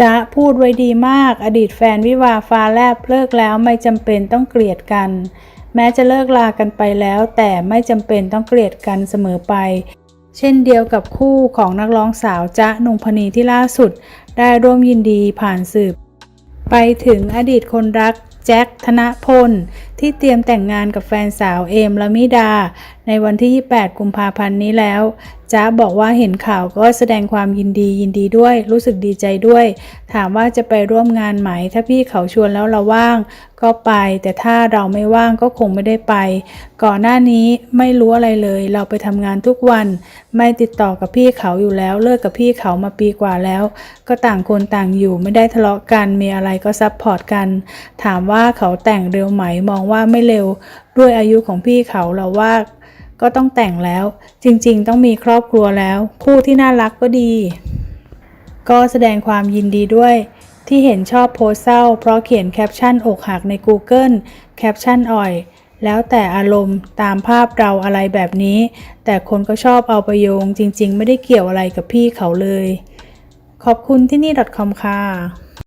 จ๊ะพูดไว้ดีมาก อดีตแฟนวิวาฟ้าแลบเลิกแล้วไม่จำเป็นต้องเกลียดกัน แม้จะเลิกลากันไปแล้ว แต่ไม่จำเป็นต้องเกลียดกันเสมอไป เช่นเดียวกับคู่ของนักร้องสาวจ๊ะนงพนีที่ล่าสุด ได้ร่วมยินดีผ่านสืบ ไปถึงอดีตคนรักแจ็คธนพลที่เตรียมแต่งงานกับแฟนสาวเอมละมิดา ในวันที่ 28 กุมภาพันธ์นี้แล้วจ๊ะบอกว่าเห็นข่าวก็แสดงความยินดียินดีด้วย รู้สึกดีใจด้วย ถามว่าจะไปร่วมงานไหม ถ้าพี่เขาชวนแล้วเราว่าง ก็ไป แต่ถ้าเราไม่ว่างก็คงไม่ได้ไป ก่อนหน้านี้ไม่รู้อะไรเลย เราไปทำงานทุกวัน ไม่ติดต่อกับพี่เขาอยู่แล้ว เลิกกับพี่เขามาปีกว่าแล้ว ก็ต่างคนต่างอยู่ไม่ได้ทะเลาะกันมีอะไรก็ซับพอร์ตกัน ถามว่าเขาแต่งเร็วไหมมองว่าไม่เร็ว ด้วยอายุของพี่เขาเราว่า ก็ต้องแต่งแล้ว จริงๆ ต้องมีครอบครัวแล้ว คู่ที่น่ารักก็ดี ก็แสดงความยินดีด้วย ที่เห็นชอบโพสต์เศร้า เพราะเขียนแคปชั่นอกหักใน Google แคปชั่นอ่อยแล้วแต่อารมณ์ตามภาพเราอะไรแบบนี้ แต่คนก็ชอบเอาประโยง จริง ๆ ไม่ได้เกี่ยวอะไรกับพี่เขาเลย ขอบคุณที่นี่ .com ค่ะ